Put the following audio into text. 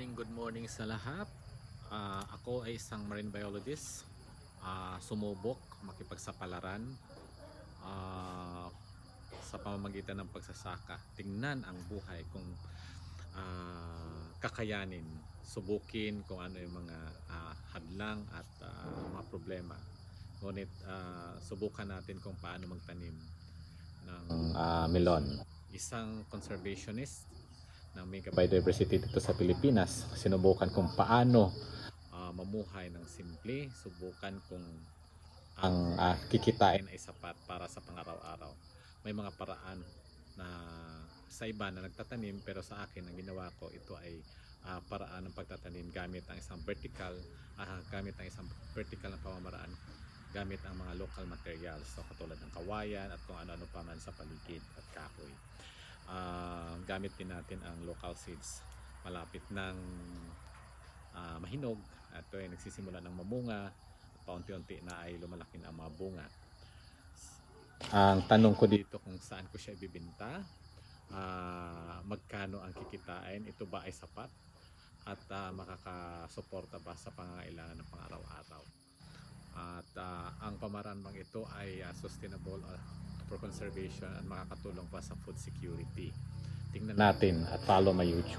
morning, good morning sa lahat. Ah, ako ay isang marine biologist. Ah, sumubok makipagsapalaran ah, sa pamamagitan ng pagsasaka. Tingnan ang buhay kung ah, kakayanin, subukin kung ano yung mga ah, hadlang at ah, mga problema. Ngunit ah, subukan natin kung paano magtanim ng ah, melon. Isang conservationist ng Mega Biodiversity dito sa Pilipinas. Sinubukan kung paano ah, mamuhay ng simple. Subukan kung ang ah, kikitain ay sapat para sa pangaraw-araw. May mga paraan na sa iba na nagtatanim pero sa akin ang ginawa ko ito ay ah, paraan ng pagtatanim gamit ang isang vertical ah, gamit ang isang vertical na pamamaraan gamit ang mga local materials so katulad ng kawayan at kung ano-ano pa man sa paligid at kahoy Ah, gamit din natin ang local seeds malapit ng ah, mahinog at ito ay nagsisimula ng mamunga at paunti-unti na ay lumalaki na ang mga bunga ang tanong ko dito kung saan ko siya ibibenta ah, magkano ang kikitain ito ba ay sapat at ah, makakasuporta ba sa pangangailangan ng pang-araw-araw at ah, ang pamaraan bang ito ay ah, sustainable ah, for conservation at makakatulong pa sa food security. Tingnan natin at follow my YouTube.